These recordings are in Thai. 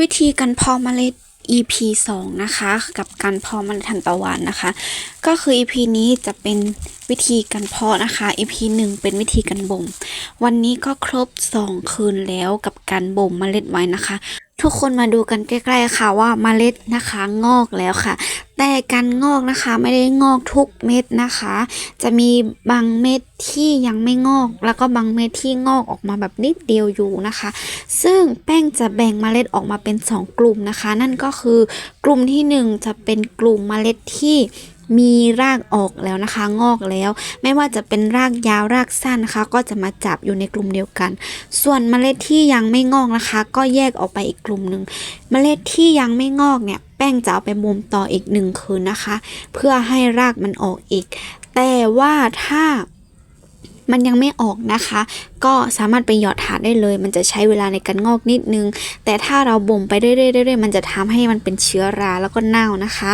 วิธีการเพาะเมล็ด EP 2 นะคะ กับการเพาะเมล็ดทานตะวันนะคะก็คือ EP นี้จะเป็นวิธีการเพาะนะคะ EP 1เป็นวิธีการบ่ม วันนี้ก็ครบ2คืนแล้วกับการบ่มเมล็ดไว้นะคะ ทุกคนมาดูกันใกล้ๆค่ะว่าเมล็ดนะคะงอกแล้วค่ะ แต่การงอกนะคะไม่ได้งอกทุกเม็ดนะคะ จะมีบางเม็ดที่ยังไม่งอก แล้วก็บางเม็ดที่งอกออกมาแบบนิดเดียวอยู่นะคะ ซึ่งแป้งจะแบ่งเมล็ดออกมาเป็น 2 กลุ่มนะคะ นั่นก็คือกลุ่มที่ 1 จะเป็นกลุ่มเมล็ดที่ มีรากออกแล้วนะคะ งอกแล้ว ไม่ว่าจะเป็นรากยาวรากสั้นนะคะ ก็จะมาจับอยู่ในกลุ่มเดียวกัน ส่วนเมล็ดที่ยังไม่งอกนะคะ ก็แยกออกไปอีกกลุ่มหนึ่งเมล็ดที่ยังไม่งอกเนี่ยแป้งจะเอาไปบ่มต่ออีกหนึ่งคืนนะคะ เพื่อให้รากมันออกอีก แต่ว่าถ้า มันยังไม่ออกนะคะ ก็สามารถไปหยอดถาดได้เลย มันจะใช้เวลาในการงอกนิดนึง แต่ถ้าเราบ่มไปเรื่อยๆมันจะทำให้มันเป็นเชื้อราแล้วก็เน่านะคะ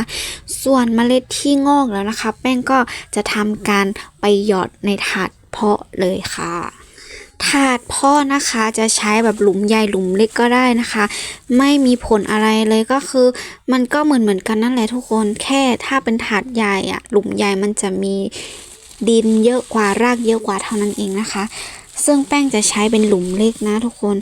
ส่วนเมล็ดที่งอกแล้วนะคะ แป้งก็จะทำการไปหยอดในถาดเพาะเลยค่ะถาดพาะนะคะจะใช้แบบหลุมใหญ่หลุมเล็กก็ได้นะคะ ไม่มีผลอะไรเลยก็คือ มันก็เหมือนเหมือนกันนั่นแหละทุกคนแค่ถ้าเป็นถาดใหญ่อะหลุมใหญ่มันจะมี ดินเยอะกว่ารากเยอะกว่าเท่านั้นเองนะคะ ซึ่งแป้งจะใช้เป็นหลุมเล็กนะทุกคน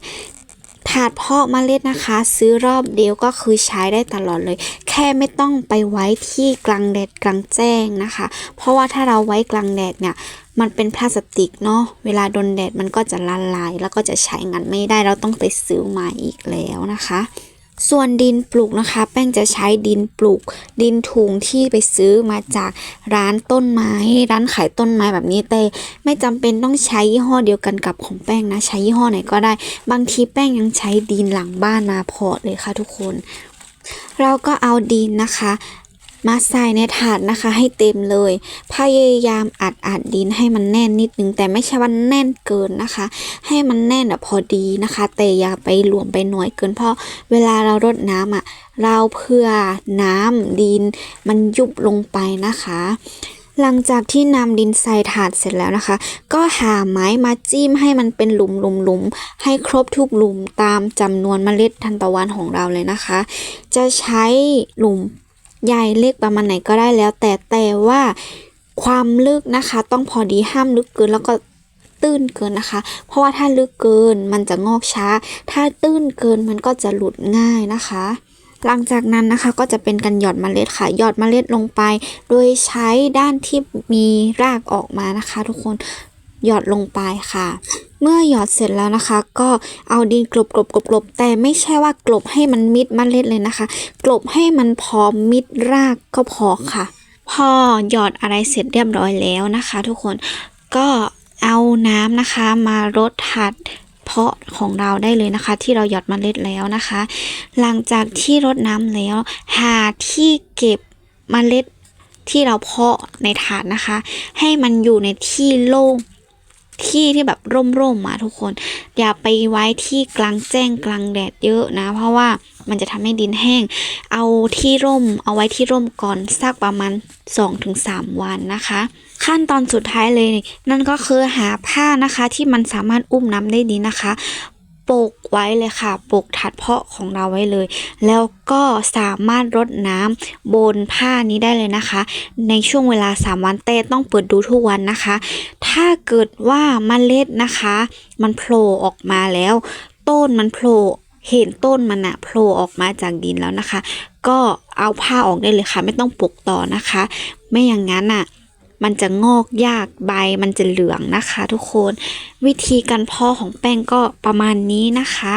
ถาดเพาะเมล็ดนะคะ ซื้อรอบเดียวก็คือใช้ได้ตลอดเลย แค่ไม่ต้องไปไว้ที่กลางแดดกลางแจ้งนะคะ เพราะว่าถ้าเราไว้กลางแดดเนี่ยมันเป็นพลาสติกเนาะเวลาโดนแดดมันก็จะละลาย แล้วก็จะใช้งานไม่ได้เราต้องไปซื้อใหม่อีกแล้วนะคะ ส่วนดินปลูกนะคะ แป้งจะใช้ดินปลูก ดินถุงที่ไปซื้อมาจากร้านต้นไม้ ร้านขายต้นไม้แบบนี้แต่ไม่จำเป็นต้องใช้ยี่ห้อเดียวกันกับของแป้งนะ ใช้ยี่ห้อไหนก็ได้ บางทีแป้งยังใช้ดินหลังบ้านมาพอเลยค่ะทุกคน เราก็เอาดินนะคะ มาใส่ในถาดนะคะให้เต็มเลย พยายามอัดอัดดินให้มันแน่นนิดนึง แต่ไม่ใช่ว่าแน่นเกินนะคะ ให้มันแน่นอะพอดีนะคะ แต่อย่าไปหลวมไปน้อยเกินเพราะเวลาเรารดน้ำอะเราเพื่อน้ำดินมันยุบลงไปนะคะ หลังจากที่นำดินใส่ถาดเสร็จแล้วนะคะ ก็หาไม้มาจิ้มให้มันเป็นหลุมหลุมหลุมให้ครบทุกหลุมตามจำนวนเมล็ดทันตะวันของเราเลยนะคะ จะใช้หลุม ใหญ่เล็กประมาณไหนก็ได้แล้ว แต่แต่ว่าความลึกนะคะ ต้องพอดีห้ามลึกเกินแล้วก็ตื้นเกินนะคะ เพราะว่าถ้าลึกเกินมันจะงอกช้า ถ้าตื้นเกินมันก็จะหลุดง่ายนะคะ หลังจากนั้นนะคะก็จะเป็นการหยอดเมล็ดค่ะ หยอดเมล็ดลงไป โดยใช้ด้านที่มีรากออกมานะคะ ทุกคนหยอดลงไปค่ะ เมื่อหยอดเสร็จแล้วนะคะ ก็เอาดินกลบกลบกลบกลบแต่ไม่ใช่ว่ากลบให้มันมิดเมล็ดเลยนะคะ กลบให้มันพอมิดรากก็พอค่ะ พอหยอดอะไรเสร็จเรียบร้อยแล้วนะคะ ทุกคนก็เอาน้ำนะคะมารดถาดเพาะของเราได้เลยนะคะ ที่เราหยอดเมล็ดแล้วนะคะ หลังจากที่รดน้ำแล้ว หาที่เก็บเมล็ดที่เราเพาะในถาดนะคะ ให้มันอยู่ในที่โล่ง ที่ที่แบบร่มๆมาทุกคน อย่าไปไว้ที่กลางแจ้งกลางแดดเยอะนะ เพราะว่ามันจะทำให้ดินแห้ง เอาที่ร่ม เอาไว้ที่ร่มก่อนสักประมาณ 2-3 วันนะคะ ขั้นตอนสุดท้ายเลย นั่นก็คือหาผ้านะคะที่มันสามารถอุ้มน้ำได้ดีนะคะ ปกไว้เลยค่ะปกถัดเพาะของเราไว้เลย แล้วก็สามารถรดน้ำบนผ้านี้ได้เลยนะคะ ในช่วงเวลา 3 วันแต่ต้องเปิดดูทุกวันนะคะ ถ้าเกิดว่าเมล็ดนะคะ มันโผล่ออกมาแล้ว ต้นมันโผล่เห็นต้นมันอะโผล่ออกมาจากดินแล้วนะคะ ก็เอาผ้าออกได้เลยค่ะ ไม่ต้องปกต่อนะคะ ไม่อย่างนั้นอะ มันจะงอกยากใบมันจะเหลืองนะคะ ทุกคน วิธีการเพาะของแป้งก็ประมาณนี้นะคะ